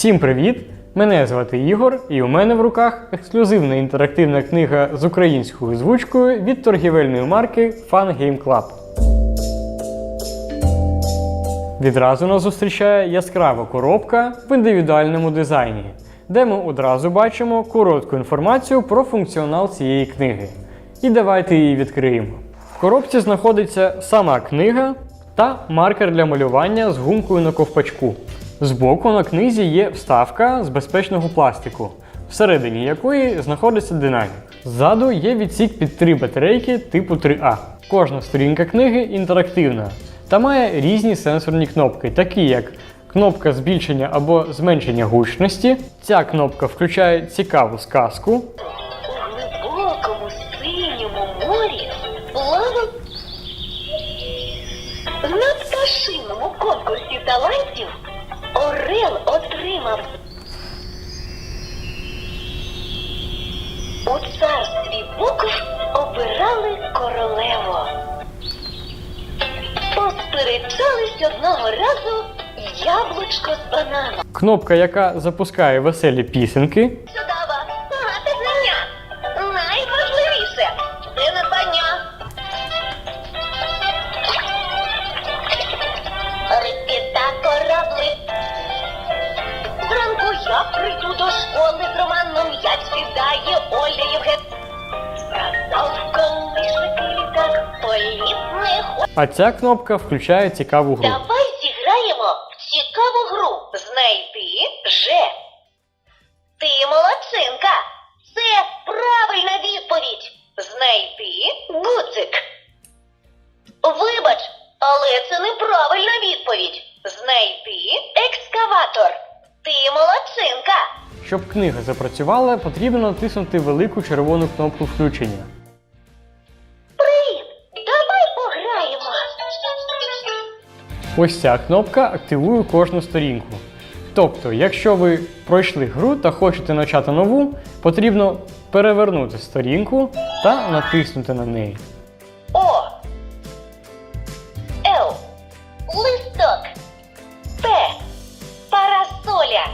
Всім привіт! Мене звати Ігор, і у мене в руках ексклюзивна інтерактивна книга з українською звучкою від торгівельної марки Fun Game Club. Відразу нас зустрічає яскрава коробка в індивідуальному дизайні, де ми одразу бачимо коротку інформацію про функціонал цієї книги. І давайте її відкриємо. В коробці знаходиться сама книга та маркер для малювання з гумкою на ковпачку. Збоку на книзі є вставка з безпечного пластику, всередині якої знаходиться динамік. Ззаду є відсік під три батарейки типу 3А. Кожна сторінка книги інтерактивна та має різні сенсорні кнопки, такі як кнопка збільшення або зменшення гучності. Ця кнопка включає цікаву сказку, на пташиному конкурсі талантів Орел отримав у царстві букв обирали королеву. Посперечались одного разу яблучко з бананом. кнопка, яка запускає веселі пісеньки, а ця кнопка включає цікаву гру. Давай зіграємо в цікаву гру. Знайти же. Ти молодчинка. Це правильна відповідь. Знайти гудзик. Вибач, але це неправильна відповідь. Знайти екскаватор. Ти молодчинка. Щоб книга запрацювала, потрібно натиснути велику червону кнопку включення. Ось ця кнопка активує кожну сторінку. Тобто, якщо ви пройшли гру та хочете почати нову, потрібно перевернути сторінку та натиснути на неї. О. Л. Листок. П. Парасоля.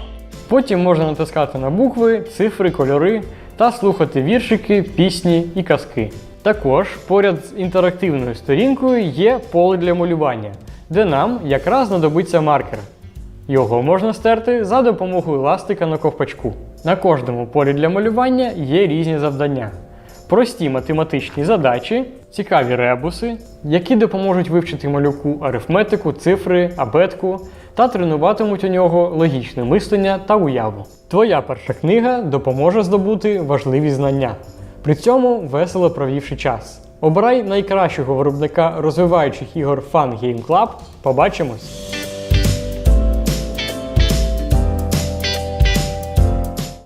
Потім можна натискати на букви, цифри, кольори та слухати віршики, пісні і казки. Також поряд з інтерактивною сторінкою є поле для малювання, де нам якраз знадобиться маркер. Його можна стерти за допомогою ластика на ковпачку. На кожному полі для малювання є різні завдання. Прості математичні задачі, цікаві ребуси, які допоможуть вивчити малюку арифметику, цифри, абетку та тренуватимуть у нього логічне мислення та уяву. Твоя перша книга допоможе здобути важливі знання, при цьому весело провівши час. Обирай найкращого виробника розвиваючих ігор Fun Game Club. Побачимось!